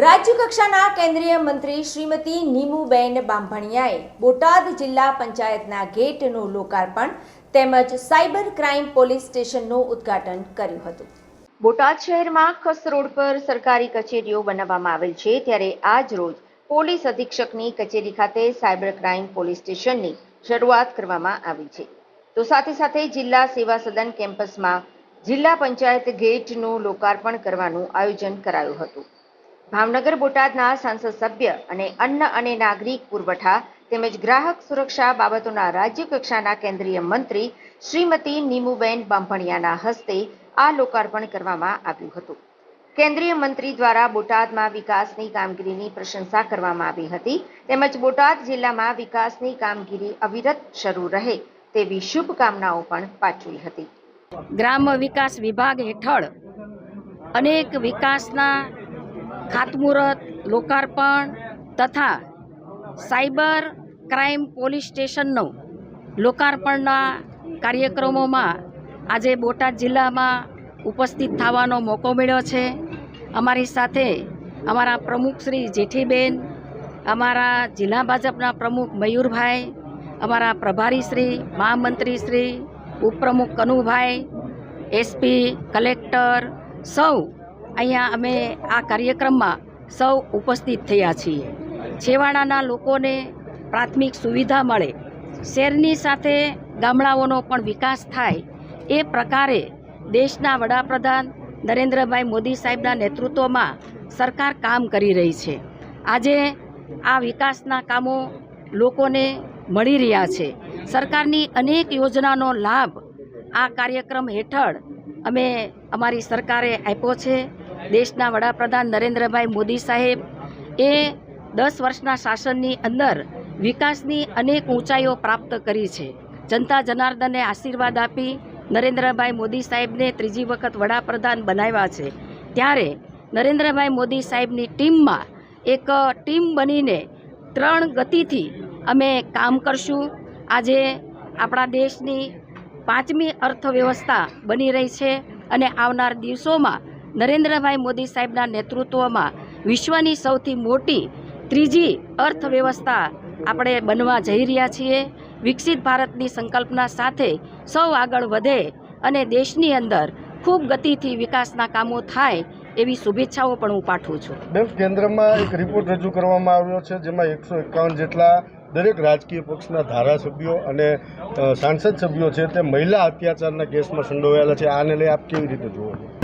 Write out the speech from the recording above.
રાજ્ય કક્ષાના કેન્દ્રીય મંત્રી શ્રીમતી નીમુબેન બાંભણિયાએ બોટાદ જિલ્લા પંચાયતના ગેટનું લોકાર્પણ તેમજ સાયબર ક્રાઇમ પોલીસ સ્ટેશનનું ઉદ્ઘાટન કર્યું હતું. બોટાદ શહેરમાં ખસ રોડ પર સરકારી કચેરીઓ બનાવવામાં આવેલ છે, ત્યારે આજ રોજ પોલીસ અધિક્ષકની કચેરી ખાતે સાયબર ક્રાઇમ પોલીસ સ્ટેશનની શરૂઆત કરવામાં આવી છે. તો સાથે સાથે જિલ્લા સેવા સદન કેમ્પસમાં જિલ્લા પંચાયત ગેટનું લોકાર્પણ કરવાનું આયોજન કરાયું હતું. ભાવનગર બોટાદના સાંસદ સભ્ય અને અન્ન અને નાગરિક પુરવઠા તેમજ ગ્રાહક સુરક્ષા બાબતોના રાજ્ય કક્ષાના કેન્દ્રીય મંત્રી શ્રીમતી નીમુબેન બાંભણિયાના હસ્તે આ લોકાર્પણ કરવામાં આવ્યું હતું. કેન્દ્રીય મંત્રી દ્વારા બોટાદમાં વિકાસની કામગીરીની પ્રશંસા કરવામાં આવી હતી. તેમજ બોટાદ જિલ્લામાં વિકાસની કામગીરી અવિરત શરૂ રહે તેવી શુભકામનાઓ પણ પાઠવી હતી. ગ્રામ વિકાસ વિભાગ હેઠળ અનેક વિકાસના ખાતમુહૂર્ત, લોકાર્પણ તથા સાયબર ક્રાઇમ પોલીસ સ્ટેશનનો લોકાર્પણના કાર્યક્રમોમાં આજે બોટાદ જિલ્લામાં ઉપસ્થિત થવાનો મોકો મળ્યો છે. અમારી સાથે અમારા પ્રમુખ શ્રી જેઠીબેન, અમારા જિલ્લા ભાજપના પ્રમુખ મયુરભાઈ, અમારા પ્રભારી શ્રી, મહામંત્રી શ્રી, ઉપપ્રમુખ કનુભાઈ, એસપી કલેક્ટર સૌ અહીંયા અમે આ કાર્યક્રમમાં સૌ ઉપસ્થિત થયા છીએ. છેવાડાના લોકોને પ્રાથમિક સુવિધા મળે, શહેરની સાથે ગામડાઓનો પણ વિકાસ થાય, એ પ્રકારે દેશના વડાપ્રધાન નરેન્દ્રભાઈ મોદી સાહેબના નેતૃત્વમાં સરકાર કામ કરી રહી છે. આજે આ વિકાસના કામો લોકોને મળી રહ્યા છે. સરકારની અનેક યોજનાનો લાભ આ કાર્યક્રમ હેઠળ અમે અમારી સરકારે આપ્યો છે. દેશના વડાપ્રધાન નરેન્દ્રભાઈ મોદી સાહેબ એ દસ વર્ષના શાસનની અંદર વિકાસની અનેક ઊંચાઈઓ પ્રાપ્ત કરી છે. જનતા જનાર્દને આશીર્વાદ આપી નરેન્દ્રભાઈ મોદી સાહેબને ત્રીજી વખત વડાપ્રધાન બનાવ્યા છે. ત્યારે નરેન્દ્રભાઈ મોદી સાહેબની ટીમમાં એક ટીમ બનીને ત્રણ ગતિથી અમે કામ કરશું. આજે આપણા દેશની પાંચમી અર્થવ્યવસ્થા બની રહી છે અને આવનાર દિવસોમાં નરેન્દ્રભાઈ મોદી સાહેબના નેતૃત્વમાં વિશ્વની સૌથી મોટી ત્રીજી અર્થવ્યવસ્થા આપણે બનવા જઈ રહ્યા છીએ. વિકસિત ભારતની સંકલ્પના સાથે સૌ આગળ વધે અને દેશની અંદર ખૂબ ગતિથી વિકાસના કામો થાય એવી શુભેચ્છાઓ પણ હું પાઠવું છું. બેન કેન્દ્રમાં એક રિપોર્ટ રજૂ કરવામાં આવ્યો છે, જેમાં એકસો એકાવન જેટલા દરેક રાજકીય પક્ષના ધારાસભ્યો અને સાંસદ સભ્યો છે તે મહિલા અત્યાચારના કેસમાં સંડોવાયેલા છે. આને લઈ આપ કેવી રીતે છો?